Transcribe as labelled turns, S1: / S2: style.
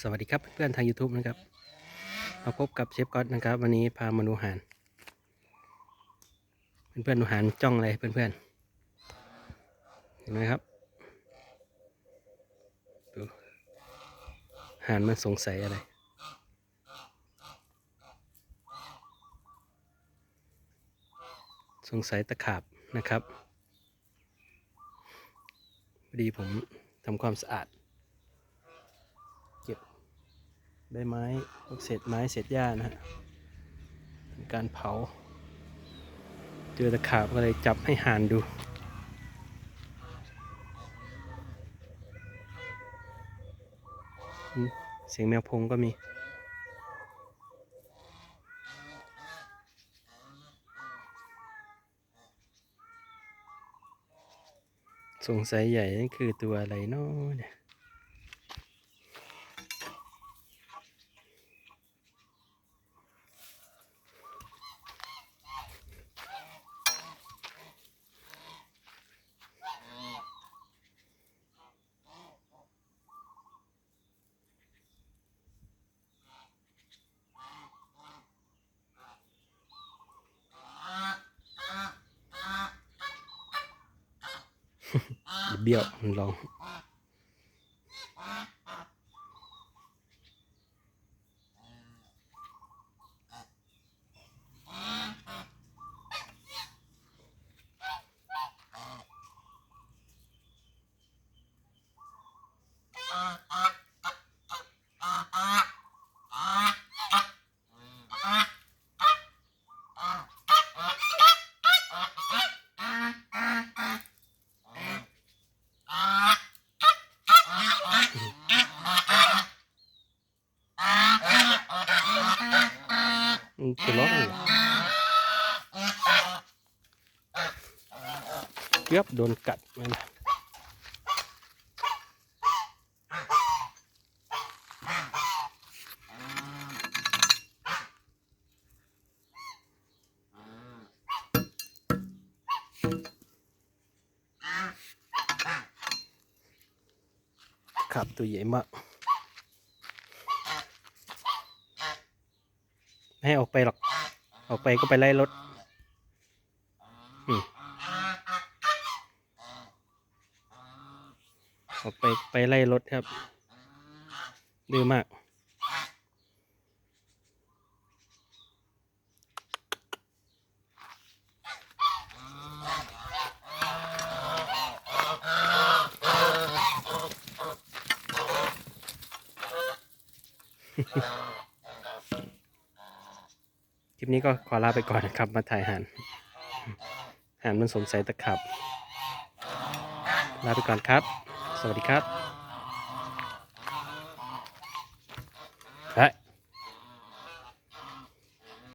S1: สวัสดีครับเพื่อนทาง YouTube นะครับ มาพบกับเชฟก๊อตนะครับ วันนี้พามาดูหารเพื่อนๆดูอาหารจ้องอะไรเพื่อนๆ เห็นไหมครับดูหารมันสงสัยอะไร สงสัยตะขาบนะครับพอดีผมทำความสะอาด เก็บ ใบไม้พวกเศษไม้เศษหญ้านะฮะการเผา เจอตะขาบก็เลยจับให้ห่านดูเสียงแมวพงก็มี สงสัยใหญ่นั่นคือตัวอะไรเนาะเนี่ย เบี้ยวมันลอง มันจะร้องอะไรเกือบโดนกัดมันครับตัวใหญ่มาก ไม่ ให้ออกไปหรอก ออกไปก็ไปไล่รถอออกไปไปไล่รถครับดื้อมากค ลิปนี้ก็ขอลาไปก่อนนะครับ มาถ่ายหันหันมันสงสัยตะขับ ลาไปก่อนครับ สวัสดีครับ Right.